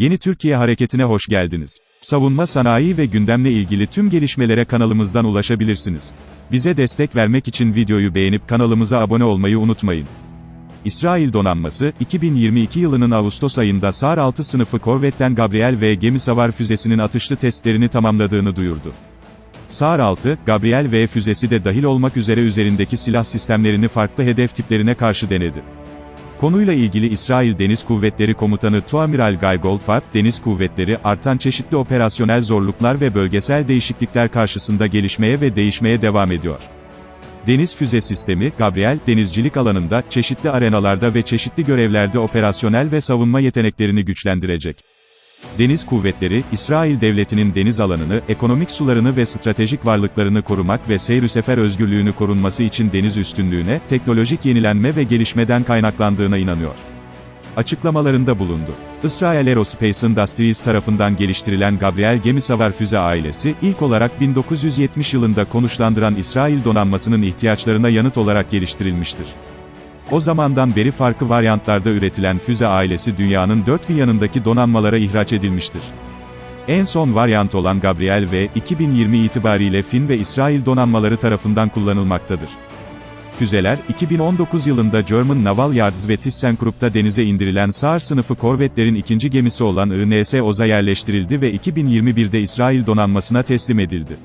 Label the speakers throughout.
Speaker 1: Yeni Türkiye Hareketi'ne hoş geldiniz. Savunma sanayi ve gündemle ilgili tüm gelişmelere kanalımızdan ulaşabilirsiniz. Bize destek vermek için videoyu beğenip kanalımıza abone olmayı unutmayın. İsrail donanması, 2022 yılının Ağustos ayında SAR 6 sınıfı korvetten Gabriel V gemi savar füzesinin atışlı testlerini tamamladığını duyurdu. SAR 6, Gabriel V füzesi de dahil olmak üzere üzerindeki silah sistemlerini farklı hedef tiplerine karşı denedi. Konuyla ilgili İsrail Deniz Kuvvetleri Komutanı Tuamiral Guy Goldfarb, Deniz Kuvvetleri, artan çeşitli operasyonel zorluklar ve bölgesel değişiklikler karşısında gelişmeye ve değişmeye devam ediyor. Deniz füze sistemi, Gabriel, denizcilik alanında, çeşitli arenalarda ve çeşitli görevlerde operasyonel ve savunma yeteneklerini güçlendirecek. Deniz kuvvetleri, İsrail devletinin deniz alanını, ekonomik sularını ve stratejik varlıklarını korumak ve seyir sefer özgürlüğünü korunması için deniz üstünlüğüne, teknolojik yenilenme ve gelişmeden kaynaklandığına inanıyor. Açıklamalarında bulundu. Israel Aerospace Industries tarafından geliştirilen Gabriel gemi savar füze ailesi, ilk olarak 1970 yılında konuşlandıran İsrail donanmasının ihtiyaçlarına yanıt olarak geliştirilmiştir. O zamandan beri farklı varyantlarda üretilen füze ailesi dünyanın dört bir yanındaki donanmalara ihraç edilmiştir. En son varyant olan Gabriel V, 2020 itibariyle Fin ve İsrail donanmaları tarafından kullanılmaktadır. Füzeler, 2019 yılında German Naval Yards ve ThyssenKrupp'ta denize indirilen SAR sınıfı korvetlerin ikinci gemisi olan INS Oz'a yerleştirildi ve 2021'de İsrail donanmasına teslim edildi.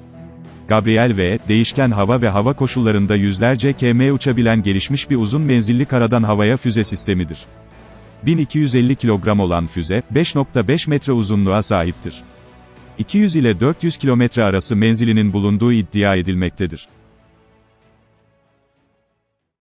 Speaker 1: Gabriel V, değişken hava ve hava koşullarında yüzlerce km uçabilen gelişmiş bir uzun menzilli karadan havaya füze sistemidir. 1250 kilogram olan füze, 5.5 metre uzunluğa sahiptir. 200 ile 400 kilometre arası menzilinin bulunduğu iddia edilmektedir.